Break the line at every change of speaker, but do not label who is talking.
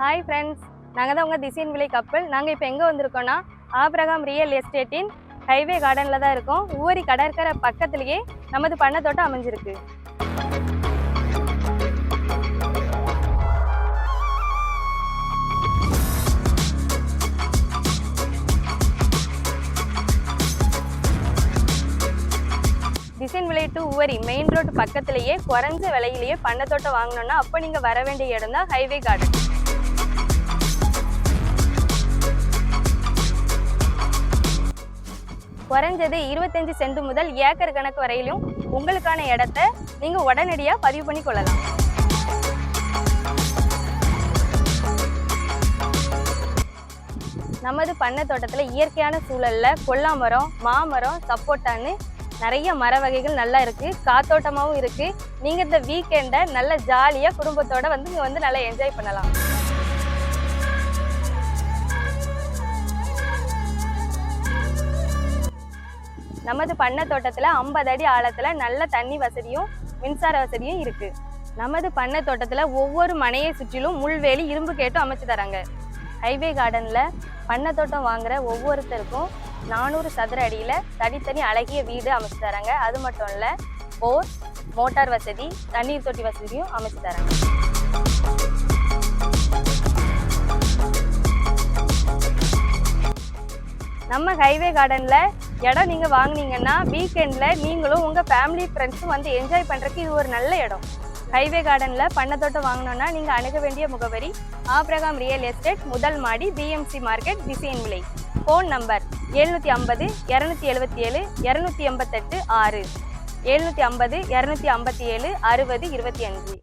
Hi friends நாங்கள் தான் உங்கள் திசையின் விலை கப்பல். நாங்கள் இப்போ எங்கே வந்திருக்கோன்னா ஆபிரகாம் ரியல் எஸ்டேட்டின் ஹைவே கார்டனில் தான் இருக்கோம். ஊவரி கடற்கரை பக்கத்துலேயே நமது பண்ணை தோட்டம் அமைஞ்சிருக்கு. டிசைன் விலை டு உவரி மெயின் ரோடு பக்கத்துலேயே குறைஞ்ச விலையிலேயே பண்ணத்தோட்டம் தோட்டம் அப்போ நீங்கள் வர வேண்டிய இடம் தான் ஹைவே கார்டன் குறைஞ்சது இருபத்தஞ்சு சென்ட் முதல் ஏக்கர் கணக்கு வரையிலும் உங்களுக்கான இடத்த நீங்கள் உடனடியாக பதிவு பண்ணி கொள்ளலாம். நமது பண்ணை தோட்டத்தில் இயற்கையான சூழலில் கொல்லாமரம் மாமரம் சப்போட்டான்னு நிறைய மர வகைகள் நல்லா இருக்குது காத்தோட்டமாகவும் இருக்குது நீங்கள் இந்த வீக்கெண்டை நல்ல ஜாலியாக குடும்பத்தோட வந்து இங்கே வந்து நல்லா என்ஜாய் பண்ணலாம். நமது பண்ணை தோட்டத்தில் ஐம்பது அடி ஆழத்தில் நல்ல தண்ணி வசதியும் மின்சார வசதியும் இருக்குது நமது பண்ணை தோட்டத்தில் ஒவ்வொரு மனையை சுற்றிலும் முள்வேலி இரும்பு கேட்டும் அமைச்சு தராங்க. ஹைவே கார்டனில் பண்ணை தோட்டம் வாங்குற ஒவ்வொருத்தருக்கும் நானூறு சதுர அடியில் தனித்தனி அழகிய வீடு அமைச்சு தராங்க. அது மட்டும் இல்லை போர் மோட்டார் வசதி தண்ணீர் தொட்டி வசதியும் அமைச்சு தராங்க. நம்ம ஹைவே கார்டனில் இடம் நீங்கள் வாங்குனீங்கன்னா வீக்கெண்டில் நீங்களும் உங்கள் ஃபேமிலி ஃப்ரெண்ட்ஸும் வந்து என்ஜாய் பண்ணுறதுக்கு இது ஒரு நல்ல இடம். ஹைவே கார்டனில் பண்ணத்தோட்டம் வாங்கினோன்னா நீங்கள் அணுக வேண்டிய முகவரி ஆப்ரகாம் ரியல் எஸ்டேட் முதல் மாடி பிஎம்சி மார்க்கெட் டிசைன் விலை. ஃபோன் நம்பர் எழுநூற்றி ஐம்பது இரநூத்தி எழுபத்தி ஏழு இரநூத்தி எண்பத்தெட்டு ஆறு. எழுநூற்றி ஐம்பது இரநூத்தி ஐம்பத்தி ஏழு அறுபது இருபத்தி அஞ்சு.